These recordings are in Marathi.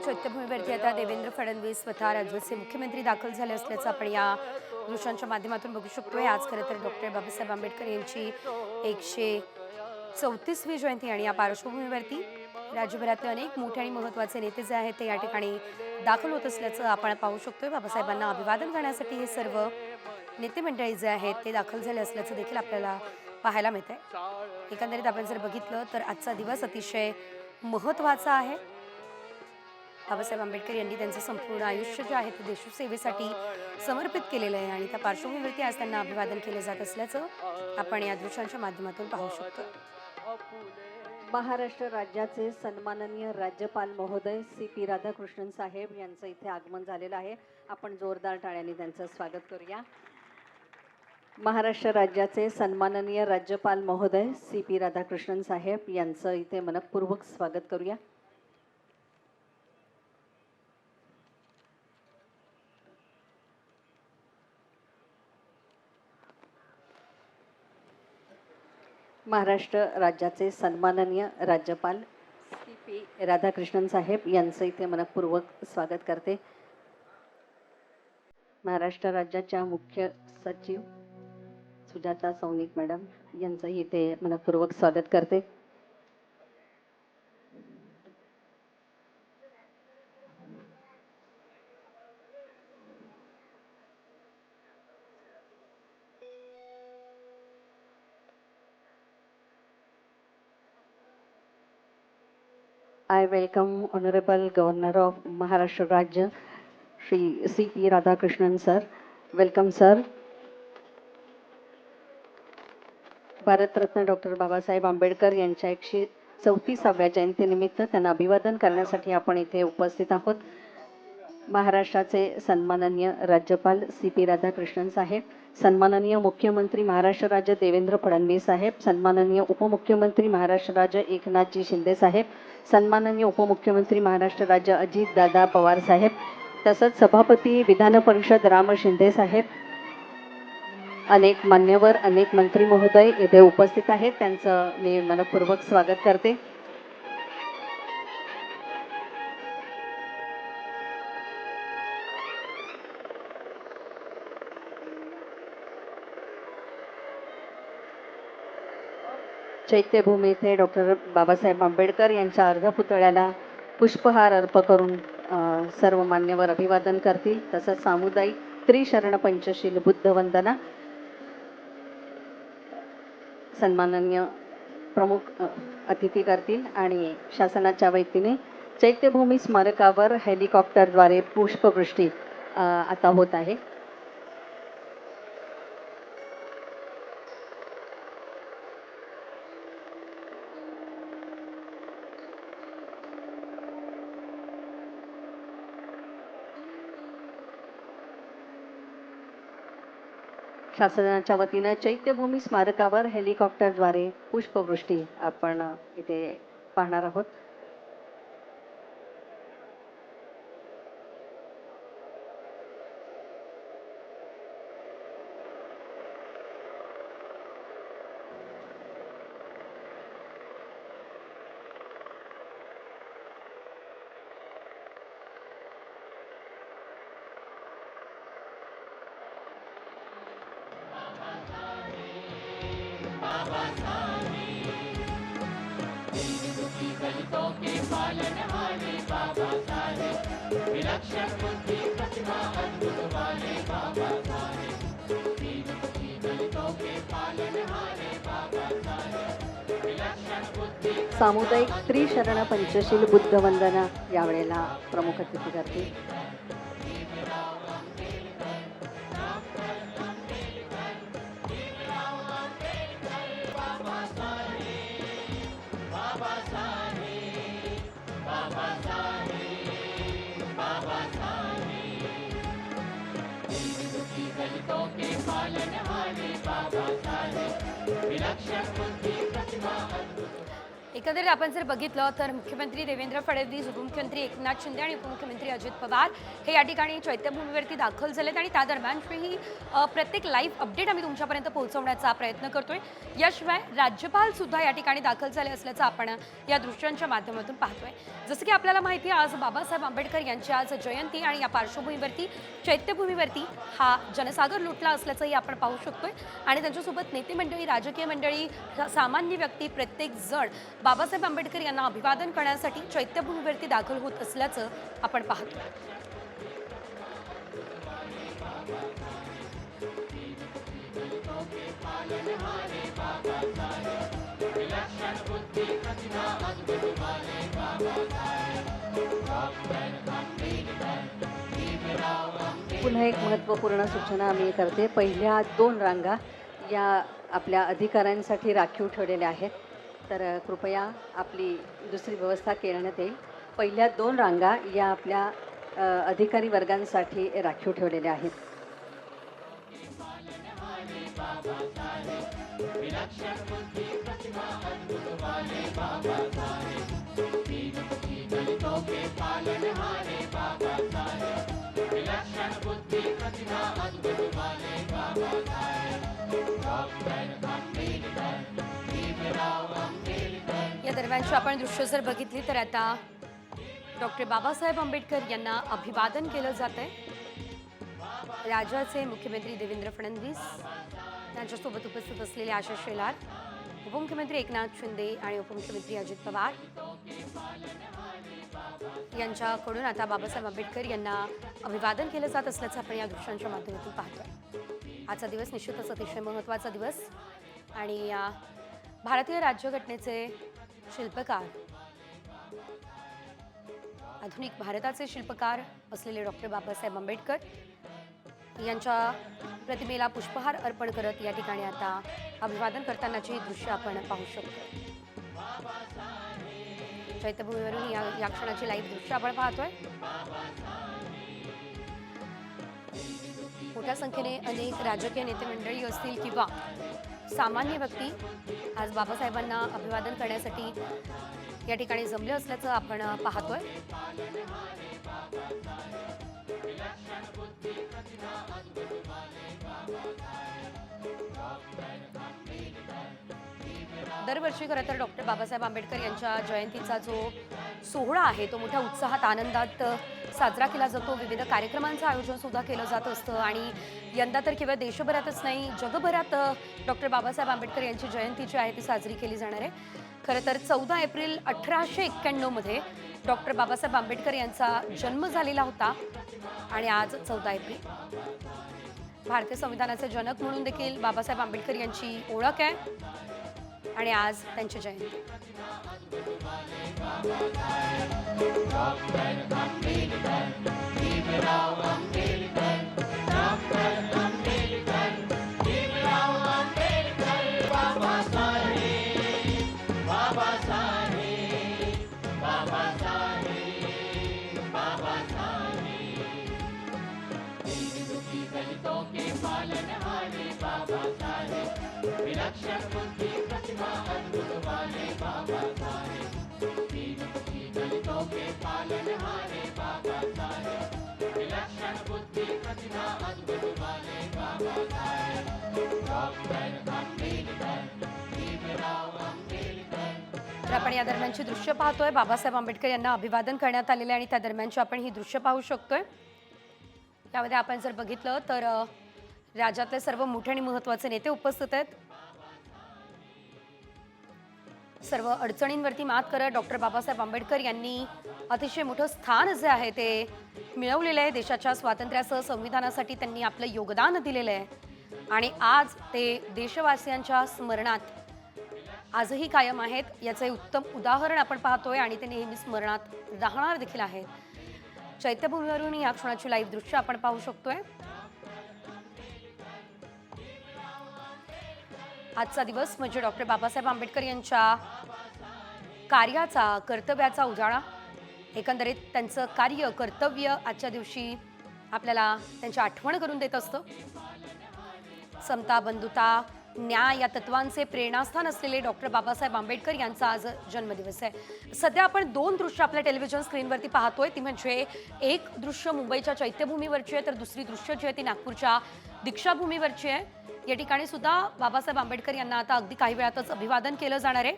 चैत्यभूमीवरती आता देवेंद्र फडणवीस स्वतः राज्याचे मुख्यमंत्री दाखल झाले असल्याचं आपण या दृश्यांच्या माध्यमातून बघू शकतोय. आज खरं तर डॉक्टर बाबासाहेब आंबेडकर यांची एकशे चौतीसवी जयंती आणि या पार्श्वभूमीवरती राज्यभरातले अनेक मोठे आणि महत्त्वाचे नेते जे आहेत ते या ठिकाणी दाखल होत असल्याचं आपण पाहू शकतोय. बाबासाहेबांना अभिवादन करण्यासाठी हे सर्व नेते मंडळी जे आहेत ते दाखल झाले असल्याचं देखील आपल्याला पाहायला मिळत आहे एकंदरीत आपण जर बघितलं तर आजचा दिवस अतिशय महत्त्वाचा आहे. बाबासाहेब आंबेडकर यांनी त्यांचं संपूर्ण आयुष्य जे आहे ते देशसेवेसाठी समर्पित केलेलं आहे आणि त्या पार्श्वभूमीवरती आज त्यांना अभिवादन केलं जात असल्याचं आपण या दृश्यांच्या माध्यमातून पाहू शकतो. महाराष्ट्र राज्याचे सन्माननीय राज्यपाल महोदय सी पी राधाकृष्णन साहेब यांचं इथे आगमन झालेलं आहे. आपण जोरदार टाळ्यांनी त्यांचं स्वागत करूया. महाराष्ट्र राज्याचे सन्माननीय राज्यपाल महोदय सी पी राधाकृष्णन साहेब यांचं इथे मनपूर्वक स्वागत करूया. महाराष्ट्र राज्याचे सन्माननीय राज्यपाल सी पी राधाकृष्णन साहेब यांचं इथे मनपूर्वक स्वागत करते. महाराष्ट्र राज्याच्या मुख्य सचिव सुजाता सौनिक मॅडम यांचंही इथे मनपूर्वक स्वागत करते. I welcome Honorable Governor of Maharashtra Rajya, Sri C.P. Radhakrishnan sir. Welcome sir. Bharat Ratna doctor Babasaheb Ambedkar यांच्या एकशे चौतीसाव्या जयंतीनिमित्त त्यांना अभिवादन करण्यासाठी आपण इथे उपस्थित आहोत महाराष्ट्राचे सन्माननीय राज्यपाल सी पी राधाकृष्णन साहेब सन्माननीय मुख्यमंत्री महाराष्ट्र राज्य देवेंद्र फडणवीस साहेब सन्माननीय उपमुख्यमंत्री महाराष्ट्र राज्य एकनाथजी शिंदे साहेब सन्माननीय उपमुख्यमंत्री महाराष्ट्र राज्य अजित दादा पवार साहेब तसंच सभापती विधान परिषद राम शिंदे साहेब अनेक मान्यवर अनेक मंत्री महोदय येथे उपस्थित आहेत. त्यांचं मी मनपूर्वक स्वागत करते. चैत्यभूमी येथे डॉक्टर बाबासाहेब आंबेडकर यांच्या अर्धपुतळ्याला पुष्पहार अर्प करून सर्व मान्यवर अभिवादन करतील. तसंच सामुदायिक त्रिशरण पंचशील बुद्ध वंदना सन्माननीय प्रमुख अतिथी करतील आणि शासनाच्या वतीने चैत्यभूमी स्मारकावर हेलिकॉप्टरद्वारे पुष्पवृष्टी आता होत आहे. शासनाच्या वतीनं चैत्यभूमी स्मारकावर हेलिकॉप्टरद्वारे पुष्पवृष्टी आपण इथे पाहणार आहोत. सामुदायिक स्त्री शरण पंचशील बुद्ध वंदना यावेळेला प्रमुख अतिथी करतील विलक्षण एकंदरीत आपण जर बघितलं तर मुख्यमंत्री देवेंद्र फडणवीस उपमुख्यमंत्री एकनाथ शिंदे आणि उपमुख्यमंत्री अजित पवार हे या ठिकाणी चैत्यभूमीवरती दाखल झालेत आणि त्या दरम्यानही प्रत्येक लाईव्ह अपडेट आम्ही तुमच्यापर्यंत पोहोचवण्याचा प्रयत्न करतोय. याशिवाय राज्यपाल सुद्धा या ठिकाणी दाखल झाले असल्याचं आपण या दृश्यांच्या माध्यमातून पाहतोय. जसं की आपल्याला माहिती आहे आज बाबासाहेब आंबेडकर यांची आज जयंती आणि या पार्श्वभूमीवरती चैत्यभूमीवरती हा जनसागर लुटला असल्याचंही आपण पाहू शकतोय. आणि त्यांच्यासोबत नेते मंडळी राजकीय मंडळी सामान्य व्यक्ती प्रत्येक जण बाबासाहेब आंबेडकर यांना अभिवादन करण्यासाठी चैत्यभूमीवरती दाखल होत असल्याचं आपण पाहतो. पुन्हा एक महत्त्वपूर्ण सूचना आम्ही करते. पहिल्या दोन रांगा या आपल्या अधिकाऱ्यांसाठी राखीव ठेवलेल्या आहेत. तर कृपया आपली दुसरी व्यवस्था करण्यात येईल पहिल्या दोन रांगा या आपल्या अधिकारी वर्गांसाठी राखीव ठेवलेल्या आहेत. या दरम्यानची आपण दृश्य जर बघितली तर आता डॉक्टर बाबासाहेब आंबेडकर यांना अभिवादन केलं जात आहे. राज्याचे मुख्यमंत्री देवेंद्र फडणवीस त्यांच्यासोबत उपस्थित असलेले आशा शेलार उपमुख्यमंत्री एकनाथ शिंदे आणि उपमुख्यमंत्री अजित पवार यांच्याकडून आता बाबासाहेब आंबेडकर यांना अभिवादन केलं जात असल्याचं आपण या दृश्यांच्या माध्यमातून पाहतोय. आजचा दिवस निश्चितच अतिशय महत्त्वाचा दिवस आणि या भारतीय राज्यघटनेचे शिल्पकार आधुनिक भारताचे शिल्पकार असलेले डॉक्टर बाबासाहेब आंबेडकर यांच्या प्रतिमेला पुष्पहार अर्पण करत या ठिकाणी आता अभिवादन करतानाची दृश्य आपण पाहू शकतो. चैत्यभूमीवरून या या क्षणाची लाईव्ह दृश्य आपण पाहतोय. मोठ्या संख्येने अनेक राजकीय नेते मंडळी असतील किंवा सामान्य व्यक्ती. आज बाबासाहेबांना अभिवादन करण्यासाठी या ठिकाणी जमले असल्याचं आपण पाहतोय. दरवर्षी खरं तर डॉक्टर बाबासाहेब आंबेडकर यांच्या जयंतीचा जो सोहळा आहे तो मोठ्या उत्साहात आनंदात साजरा केला जातो. विविध कार्यक्रमांचं आयोजन सुद्धा केलं जात असतं आणि यंदा तर केवळ देशभरातच नाही जगभरात डॉक्टर बाबासाहेब आंबेडकर यांची जयंती जी आहे ती साजरी केली जाणार आहे. खरं तर चौदा एप्रिल अठराशे एक्क्याण्णवमध्ये डॉक्टर बाबासाहेब आंबेडकर यांचा जन्म झालेला होता आणि आज चौदा एप्रिल. भारतीय संविधानाचे जनक म्हणून देखील बाबासाहेब आंबेडकर यांची ओळख आहे. आणि आज त्यांची जयंती तर आपण या दरम्यानची दृश्य पाहतोय. बाबासाहेब आंबेडकर यांना अभिवादन करण्यात आलेले आणि त्या दरम्यानची आपण ही दृश्य पाहू शकतोय. यामध्ये आपण जर बघितलं तर राज्यातले सर्व मोठे आणि महत्त्वाचे नेते उपस्थित आहेत. सर्व अडचणींवरती मात करत डॉक्टर बाबासाहेब आंबेडकर यांनी अतिशय मोठं स्थान जे आहे ते मिळवलेलं आहे देशाच्या स्वातंत्र्यासह संविधानासाठी त्यांनी आपलं योगदान दिलेलं आहे. आणि आज ते देशवासियांच्या स्मरणात आजही कायम आहेत. याचे उत्तम उदाहरण आपण पाहतोय आणि ते नेहमी स्मरणात राहणार देखील आहेत. चैत्यभूमीवरून या क्षणाची लाईव्ह दृश्य आपण पाहू शकतोय. आजचा दिवस म्हणजे डॉक्टर बाबासाहेब आंबेडकर यांच्या कार्याचा कर्तव्याचा उजाळा. एकंदरीत त्यांचं कार्य कर्तव्य आजच्या दिवशी आपल्याला त्यांची आठवण करून देत असतं. समता बंधुता न्याय या तत्वांचे प्रेरणास्थान असलेले डॉक्टर बाबासाहेब आंबेडकर यांचा आज जन्मदिवस आहे. सध्या आपण दोन दृश्य आपल्या टेलिव्हिजन स्क्रीनवरती पाहतोय. ती म्हणजे एक दृश्य मुंबईच्या चैत्यभूमीवरची आहे तर दुसरी दृश्य जी आहे ती नागपूरच्या दीक्षाभूमीवरची आहे. या ठिकाणी सुद्धा बाबासाहेब आंबेडकर यांना आता अगदी काही वेळातच अभिवादन केलं जाणार आहे.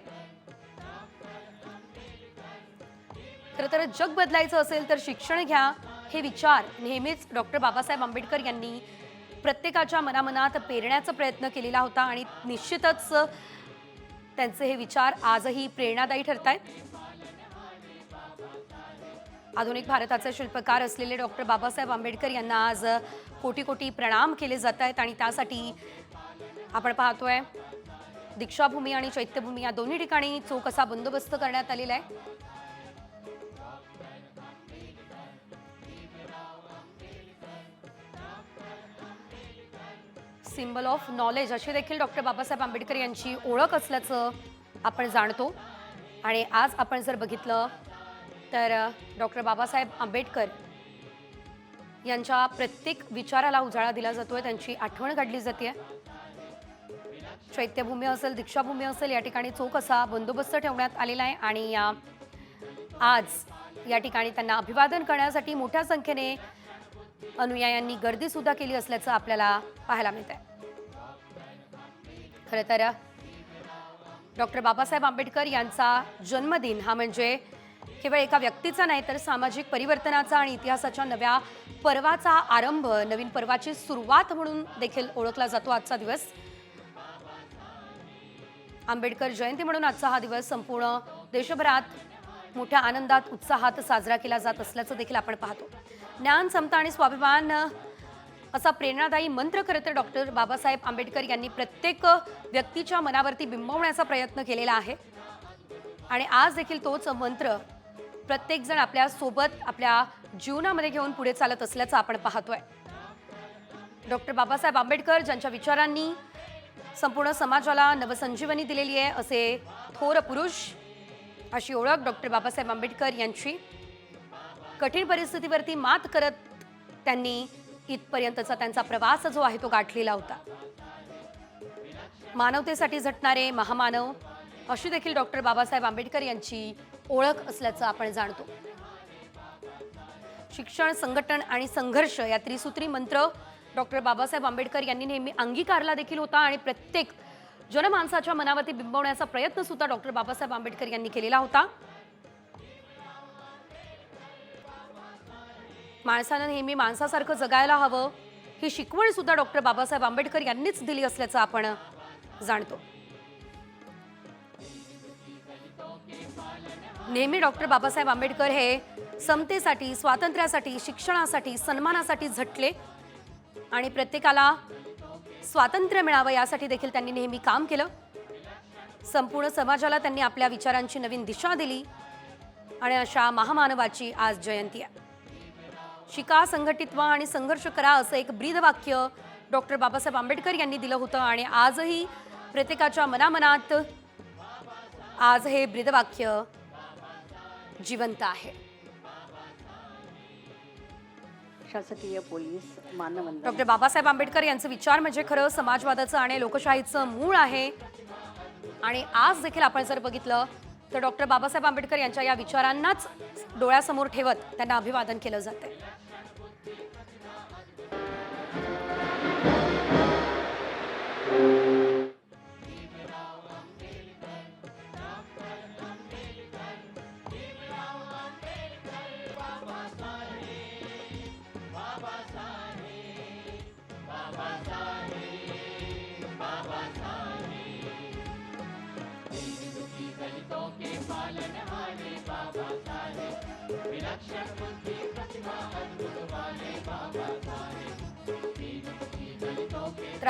खरं तर जग बदलायचं असेल तर शिक्षण घ्या हे विचार नेहमीच डॉक्टर बाबासाहेब आंबेडकर यांनी प्रत्येकाच्या मनामनात पेरण्याचा प्रयत्न केलेला होता आणि निश्चितच त्यांचे हे विचार आजही प्रेरणादायी ठरत आहेत आधुनिक भारताचे शिल्पकार असलेले डॉक्टर बाबासाहेब आंबेडकर यांना आज कोटी कोटी प्रणाम केले जात आहेत आणि त्यासाठी आपण पाहतोय दीक्षाभूमी आणि चैत्यभूमी या दोन्ही ठिकाणी चोख असा बंदोबस्त करण्यात आलेला आहे. सिम्बल ऑफ नॉलेज अशी देखील डॉक्टर बाबासाहेब आंबेडकर यांची ओळख असल्याचं आपण जाणतो. आणि आज आपण जर बघितलं तर डॉक्टर बाबासाहेब आंबेडकर यांच्या प्रत्येक विचाराला उजाळा दिला जातोय त्यांची आठवण काढली जाते चैत्यभूमी असेल दीक्षाभूमी असेल या ठिकाणी चोख असा बंदोबस्त ठेवण्यात आलेला आहे आणि आज या ठिकाणी त्यांना अभिवादन करण्यासाठी मोठ्या संख्येने अनुयायांनी गर्दी सुद्धा केली असल्याचं आपल्याला पाहायला मिळत आहे खरं तर डॉक्टर बाबासाहेब आंबेडकर यांचा जन्मदिन हा म्हणजे केवळ एका व्यक्तीचा नाही तर सामाजिक परिवर्तनाचा आणि इतिहासाच्या नव्या पर्वाचा आरंभ नवीन पर्वाची सुरुवात म्हणून देखील ओळखला जातो आजचा दिवस. आंबेडकर जयंती म्हणून आजचा हा दिवस संपूर्ण देशभरात मोठ्या आनंदात उत्साहात साजरा केला जात असल्याचं देखील आपण पाहतो. ज्ञान समता आणि स्वाभिमान असा प्रेरणादायी मंत्र खरं तर डॉक्टर बाबासाहेब आंबेडकर यांनी प्रत्येक व्यक्तीच्या मनावरती बिंबवण्याचा प्रयत्न केलेला आहे. आणि आज देखील तोच मंत्र प्रत्येकजण आपल्यासोबत आपल्या जीवनामध्ये घेऊन पुढे चालत असल्याचं आपण पाहतोय. डॉक्टर बाबासाहेब आंबेडकर ज्यांच्या विचारांनी संपूर्ण समाजाला नवसंजीवनी दिलेली आहे असे थोर पुरुष अशी ओळख डॉक्टर बाबासाहेब आंबेडकर यांची कठीण परिस्थितीवरती मात करत त्यांनी इथपर्यंतचा त्यांचा प्रवास जो आहे तो गाठलेला होता. मानवतेसाठी झटणारे महामानव अशी देखील डॉक्टर बाबासाहेब आंबेडकर यांची ओळख असल्याचं आपण जाणतो. शिक्षण संघटन आणि संघर्ष या त्रिसूत्री मंत्र डॉक्टर बाबासाहेब आंबेडकर यांनी नेहमी अंगीकारला देखील होता आणि प्रत्येक जनमानसाच्या मनावरती बिंबवण्याचा प्रयत्न सुद्धा डॉक्टर बाबासाहेब आंबेडकर यांनी केलेला होता. माणसानं नेहमी माणसासारखं जगायला हवं. ही शिकवण सुद्धा डॉक्टर बाबासाहेब आंबेडकर यांनीच दिली असल्याचं आपण जाणतो. नेहमी डॉक्टर बाबासाहेब आंबेडकर हे समतेसाठी स्वातंत्र्यासाठी शिक्षणासाठी सन्मानासाठी झटले आणि प्रत्येकाला स्वातंत्र्य मिळावं यासाठी देखील त्यांनी नेहमी काम केलं. संपूर्ण समाजाला त्यांनी आपल्या विचारांची नवीन दिशा दिली आणि अशा महामानवाची आज जयंती आहे. शिका संघटित व्हा आणि संघर्ष करा असं एक ब्रीदवाक्य डॉक्टर बाबासाहेब आंबेडकर यांनी दिलं होतं. आणि आजही प्रत्येकाच्या मनामनात आज हे ब्रीदवाक्य जिवंत आहे. शासकीय पोलीस मानवंदना. डॉक्टर बाबासाहेब आंबेडकर यांचे विचार म्हणजे खरं समाजवादाचं आणि लोकशाहीचं मूळ आहे. आणि आज देखील आपण जर बघितलं तर डॉक्टर बाबासाहेब आंबेडकर यांच्या या विचारांनाच डोळ्यासमोर ठेवत त्यांना अभिवादन केलं जाते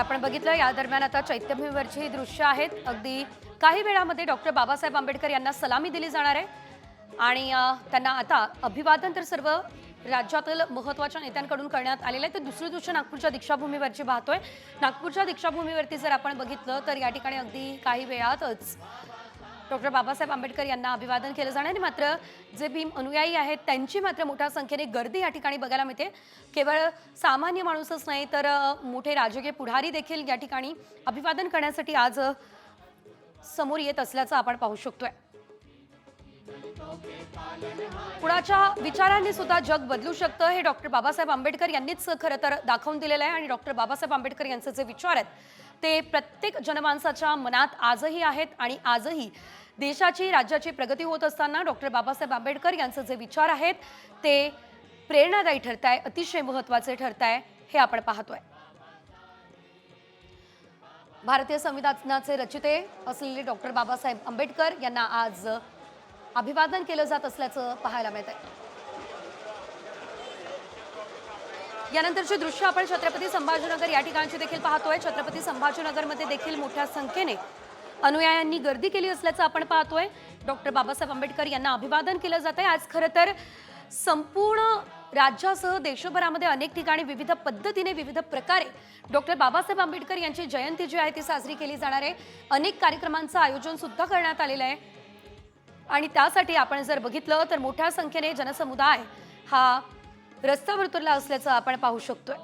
आपण बघितलं या दरम्यान आता चैत्यभूमीवरची ही दृश्य आहेत. अगदी काही वेळामध्ये डॉक्टर बाबासाहेब आंबेडकर यांना सलामी दिली जाणार आहे. आणि त्यांना आता अभिवादन तर सर्व राज्यातील महत्त्वाच्या नेत्यांकडून करण्यात आलेलं आहे. तर दुसरी दृश्य नागपूरच्या दीक्षाभूमीवरची पाहतोय. नागपूरच्या दीक्षाभूमीवरती जर आपण बघितलं तर या ठिकाणी अगदी काही वेळातच डॉक्टर बाबासाहेब आंबेडकर यांना अभिवादन केलं जाणार. आणि मात्र जे भीम अनुयायी आहेत त्यांची मात्र मोठ्या संख्येने गर्दी या ठिकाणी बघायला मिळते. केवळ सामान्य माणूसच नाही तर मोठे राजकीय पुढारी देखील या ठिकाणी अभिवादन करण्यासाठी आज समोर येत असल्याचं आपण पाहू शकतोय. कुणाच्या विचारांनी सुद्धा जग बदलू शकतं हे डॉक्टर बाबासाहेब आंबेडकर यांनीच खरं तर दाखवून दिलेलं आहे. आणि डॉक्टर बाबासाहेब आंबेडकर यांचे जे विचार आहेत ते प्रत्येक जनमानसाच्या मनात आजही आहेत आणि आजही देशाची राज्याची प्रगती होत असताना डॉक्टर बाबासाहेब आंबेडकर यांचे जे विचार आहेत ते प्रेरणादायी ठरत आहे अतिशय महत्त्वाचे ठरत आहे हे आपण पाहतोय. भारतीय संविधानाचे रचिते असलेले डॉक्टर बाबासाहेब आंबेडकर यांना आज अभिवादन केलं जात असल्याचं पाहायला मिळत आहे यानंतरचे दृश्य आपण छत्रपती संभाजीनगर या ठिकाणची देखील पाहतोय. छत्रपती संभाजीनगरमध्ये देखील मोठ्या संख्येने अनुयायांनी गर्दी केली असल्याचं आपण पाहतोय. डॉक्टर बाबासाहेब आंबेडकर यांना अभिवादन केलं जात आहे आज खरं तर संपूर्ण राज्यासह देशभरामध्ये अनेक ठिकाणी विविध पद्धतीने विविध प्रकारे डॉक्टर बाबासाहेब आंबेडकर यांची जयंती जी आहे ती साजरी केली जाणार आहे. अनेक कार्यक्रमांचं आयोजन सुद्धा करण्यात आलेलं आहे. आणि त्यासाठी आपण जर बघितलं तर मोठ्या संख्येने जनसमुदाय हा रस्त्यावर उतरला असल्याचं आपण पाहू शकतोय.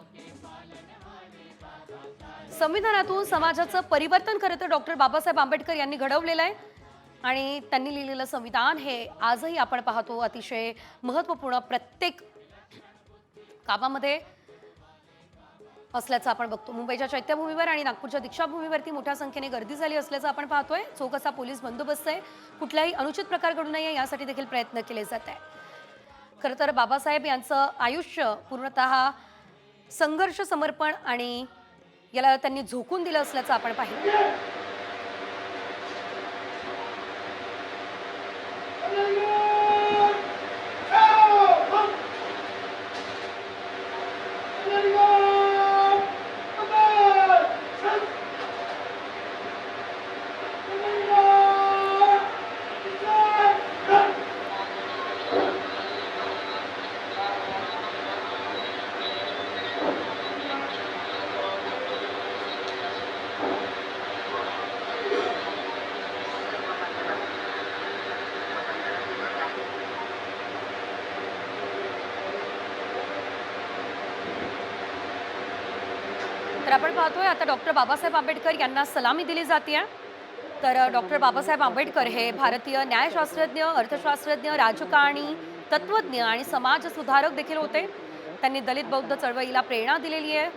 संविधानातून समाजाचं परिवर्तन खरं तर डॉक्टर बाबासाहेब आंबेडकर यांनी घडवलेलं आहे आणि त्यांनी लिहिलेलं संविधान हे आजही आपण पाहतो अतिशय महत्त्वपूर्ण प्रत्येक कामामध्ये असल्याचं आपण बघतो. मुंबईच्या चैत्यभूमीवर आणि नागपूरच्या दीक्षाभूमीवरती मोठ्या संख्येने गर्दी झाली असल्याचं आपण पाहतोय. चोख असा पोलीस बंदोबस्त आहे. कुठलाही अनुचित प्रकार घडू नये यासाठी देखील प्रयत्न केले जात आहे खरं तर बाबासाहेब यांचं आयुष्य पूर्णतः संघर्ष समर्पण आणि याला त्यांनी झोकून दिलं असल्याचं आपण पाहिलं. आपण पाहतोय आता डॉक्टर बाबासाहेब आंबेडकर यांना सलामी दिली जाते. तर डॉक्टर बाबासाहेब आंबेडकर हे भारतीय न्यायशास्त्रज्ञ अर्थशास्त्रज्ञ राजकारणी तत्वज्ञ आणि समाज सुधारक देखील होते. त्यांनी दलित बौद्ध चळवळीला प्रेरणा दिलेली आहे.